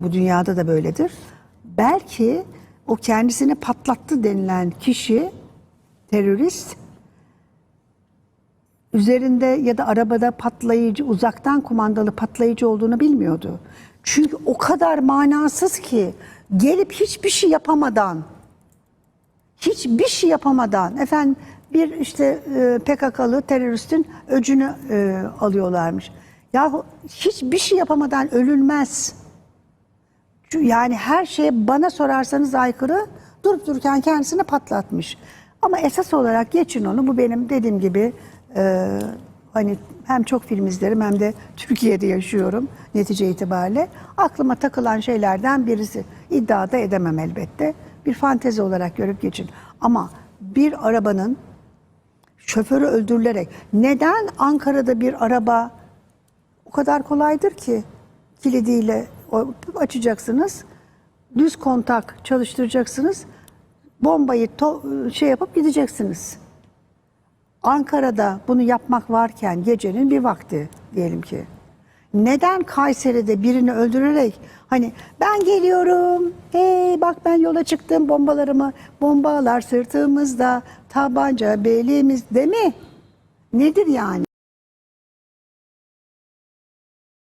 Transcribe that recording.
Bu dünyada da böyledir. Belki o kendisini patlattı denilen kişi terörist üzerinde ya da arabada patlayıcı uzaktan kumandalı patlayıcı olduğunu bilmiyordu. Çünkü o kadar manasız ki gelip hiçbir şey yapamadan hiçbir şey yapamadan efendim bir işte e, PKK'lı teröristin öcünü e, alıyorlarmış. Yahu hiçbir şey yapamadan ölülmez. Yani her şeye bana sorarsanız aykırı durup dururken kendisini patlatmış. Ama esas olarak geçin onu. Bu benim dediğim gibi e, hani hem çok film izlerim hem de Türkiye'de yaşıyorum netice itibariyle. Aklıma takılan şeylerden birisi. İddia da edemem elbette. Bir fantezi olarak görüp geçin. Ama bir arabanın şoförü öldürülerek neden Ankara'da bir araba o kadar kolaydır ki kilidiyle açacaksınız. Düz kontak çalıştıracaksınız. Bombayı şey yapıp gideceksiniz. Ankara'da bunu yapmak varken gecenin bir vakti diyelim ki. Neden Kayseri'de birini öldürerek hani ben geliyorum hey bak ben yola çıktım bombalarımı bombalar sırtımızda tabanca belimizde mi? Nedir yani?